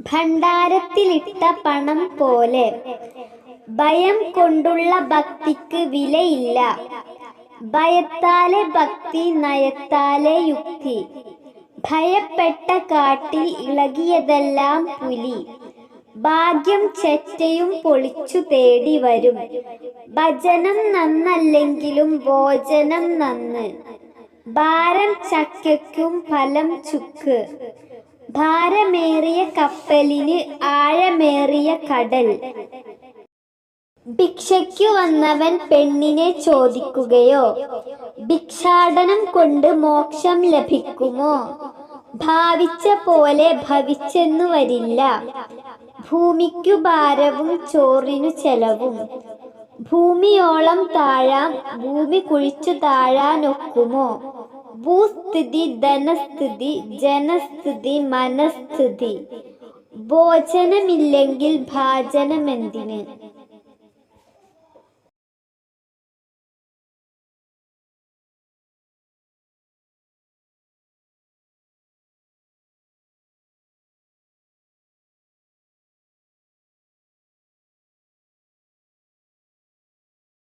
ഭണ്ഡാരത്തിലിട്ട പണം പോലെ. ഭയം കൊണ്ടുള്ള ഭക്തിക്ക് വിലയില്ല. ഭയത്താലെ ഭക്തി നയത്താലെ യുക്തി. ഭയപ്പെട്ട കാട്ടിൽ ഇളകിയതെല്ലാം പുലി. ഭാഗ്യം ചെറ്റയും പൊളിച്ചു തേടി വരും. ഭജനം നന്നല്ലെങ്കിലും ഭോജനം നന്ന്. ഭാരം ചക്കയ്ക്കും ഫലം ചുക്ക്. ഭാരമേറിയ കപ്പലിന് ആഴമേറിയ കടൽ. ഭിക്ഷയ്ക്കു വന്നവൻ പെണ്ണിനെ ചോദിക്കുകയോ ഭിക്ഷാടനം കൊണ്ട് മോക്ഷം ലഭിക്കുമോ? ഭാവിച്ച പോലെ ഭവിച്ചെന്നു വരില്ല. ഭൂമിക്കു ഭാരവും ചോറിനു ചെലവും. ഭൂമിയോളം താഴാം ഭൂമി കുഴിച്ചു താഴാനൊക്കുമോ? ഭൂസ്ഥിതി ധനസ്ഥിതി ജനസ്ഥിതി മനസ്ഥിതി. ഭോജനമില്ലെങ്കിൽ ഭാജനമെന്തിന്?